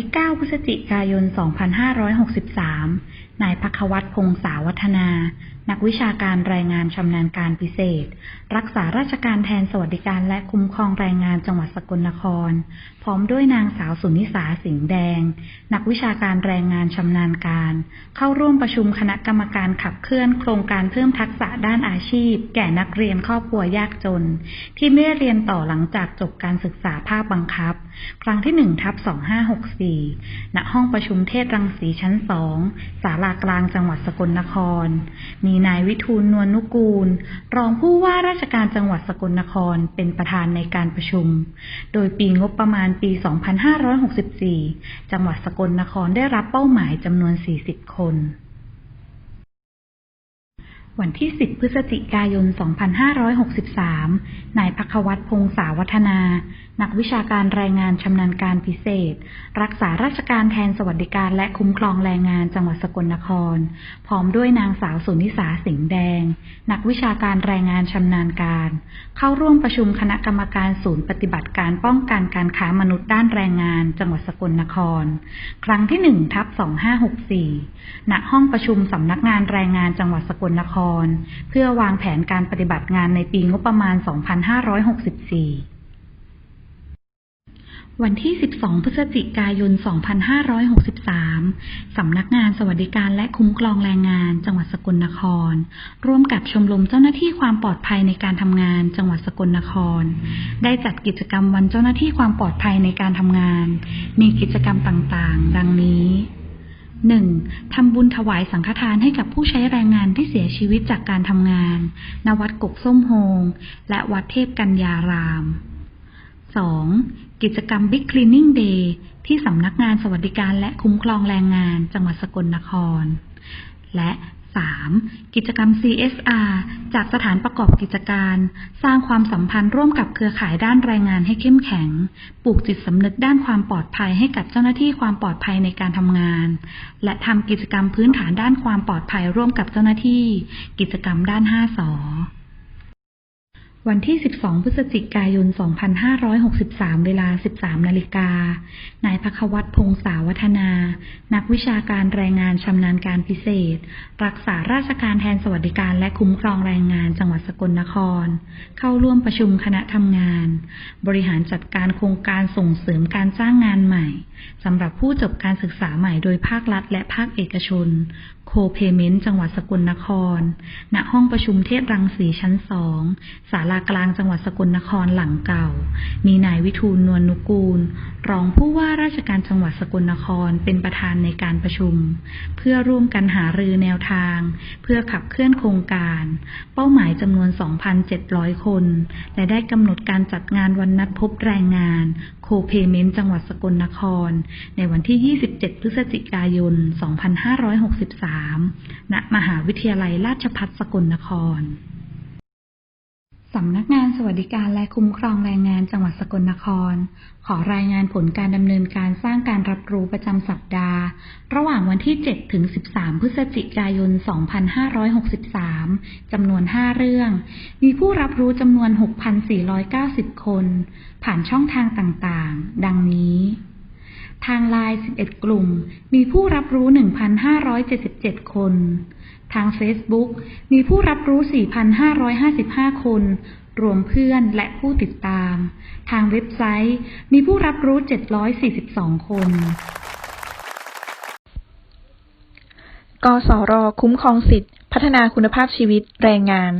ที่ 9 พฤศจิกายน 2563 นายพักวัตพงษาวัฒนา นักวิชาการแรงงานชำนาญการพิเศษ รักษาราชการแทนสวัสดิการและคุ้มครองแรงงานจังหวัดสกลนคร พร้อมด้วยนางสาวสุนิสาสิงห์แดง นักวิชาการแรงงานชำนาญการ เข้าร่วมประชุมคณะกรรมการขับเคลื่อนโครงการเพิ่มทักษะด้านอาชีพ แก่นักเรียนครอบครัวยากจน ที่ไม่ได้เรียนต่อหลังจากจบการศึกษาภาคบังคับ ครั้งที่1ทับ2564ณห้องประชุมเทศรังสีชั้น2ศาลากลางจังหวัดสกลนคร มีนายวิทูลนวลนุกูล รองผู้ว่าราชการจังหวัดสกลนครเป็นประธานในการประชุม โดยปีงบประมาณปี 2564 จังหวัดสกลนครได้รับเป้าหมายจำนวน 40 คน วันที่ 10 พฤศจิกายน 2563 นายพักวัตรพงษาวัฒนา นักวิชาการแรงงานชำนาญการพิเศษ รักษาราชการแทนสวัสดิการและคุ้มครองแรงงานจังหวัดสกลนคร พร้อมด้วยนางสาวสุนิสาสิงห์แดง นักวิชาการแรงงานชำนาญการ เข้าร่วมประชุมคณะกรรมการศูนย์ปฏิบัติการป้องกันการค้ามนุษย์ด้านแรงงาน จังหวัดสกลนคร ครั้งที่1ทับ2564 ณ ห้องประชุมสำนักงานแรงงานจังหวัดสกลนครเพื่อวางแผนการปฏิบัติงานในปีงบประมาณ 2564 วันที่ 12 พฤศจิกายน 2563 สำนักงานสวัสดิการและคุ้มครองแรงงาน จังหวัดสกลนคร ร่วมกับชมรมเจ้าหน้าที่ความปลอดภัยในการทำงาน จังหวัดสกลนคร ได้จัดกิจกรรมวันเจ้าหน้าที่ความปลอดภัยในการทำงาน มีกิจกรรมต่างๆ ดังนี้ 1. ทำบุญถวายสังฆทานให้กับผู้ใช้แรงงานที่เสียชีวิตจากการทำงาน ณ วัดกกส้มโฮง และวัดเทพกัญญาราม 2. กิจกรรม Big Cleaning Day ที่สำนักงานสวัสดิการและคุ้มครองแรงงานจังหวัดสกลนคร และ 3. กิจกรรม CSR จากสถานประกอบกิจการ สร้างความสัมพันธ์ร่วมกับเครือข่ายด้านแรงงานให้เข้มแข็ง ปลูกจิตสำนึกด้านความปลอดภัยให้กับเจ้าหน้าที่ความปลอดภัยในการทำงาน และทำกิจกรรมพื้นฐานด้านความปลอดภัยร่วมกับเจ้าหน้าที่ กิจกรรมด้าน 5สอ วันที่ 12 พฤศจิกายน 2563 เวลา 13 นาฬิกา นายพักวัตพงษาวัฒนา นักวิชาการแรงงานชำนาญการพิเศษ รักษาราชการแทนสวัสดิการและคุ้มครองแรงงานจังหวัดสกลนคร เข้าร่วมประชุมคณะทำงาน บริหารจัดการโครงการส่งเสริมการจ้างงานใหม่สำหรับผู้จบการศึกษาใหม่โดยภาครัฐและภาคเอกชน โคเพเมนต์จังหวัดสกลนคร ณ ห้องประชุมเทพรังสีชั้นสองศาลากลางจังหวัดสกลนครหลังเก่า มีนายวิทูลนวลนุกูล รองผู้ว่าราชการจังหวัดสกลนครเป็นประธานในการประชุม เพื่อร่วมกันหารือแนวทาง เพื่อขับเคลื่อนโครงการ เป้าหมายจำนวน 2,700 คน และได้กำหนดการจัดงานวันนัดพบแรงงาน โคเพเมนต์จังหวัดสกลนคร ในวันที่ 27 พฤศจิกายน 2563 ณ มหาวิทยาลัยราชภัฏสกลนคร สำนักงานสวัสดิการและคุ้มครองแรงงานจังหวัดสกลนคร ขอรายงานผลการดำเนินการสร้างการรับรู้ประจำสัปดาห์ ระหว่างวันที่ 7 ถึง 13 พฤศจิกายน 2563 จำนวน 5 เรื่อง มีผู้รับรู้จำนวน 6,490 คน ผ่านช่องทางต่างๆ ดังนี้ทางไลน์11 กลุ่ม มีผู้รับรู้ 1,577 คน ทาง Facebook มีผู้รับรู้ 4,555 คน รวมเพื่อนและผู้ติดตาม ทางเว็บไซต์ มีผู้รับรู้ 742 คน กสร คุ้มครองสิทธิพัฒนาคุณภาพชีวิตแรงงาน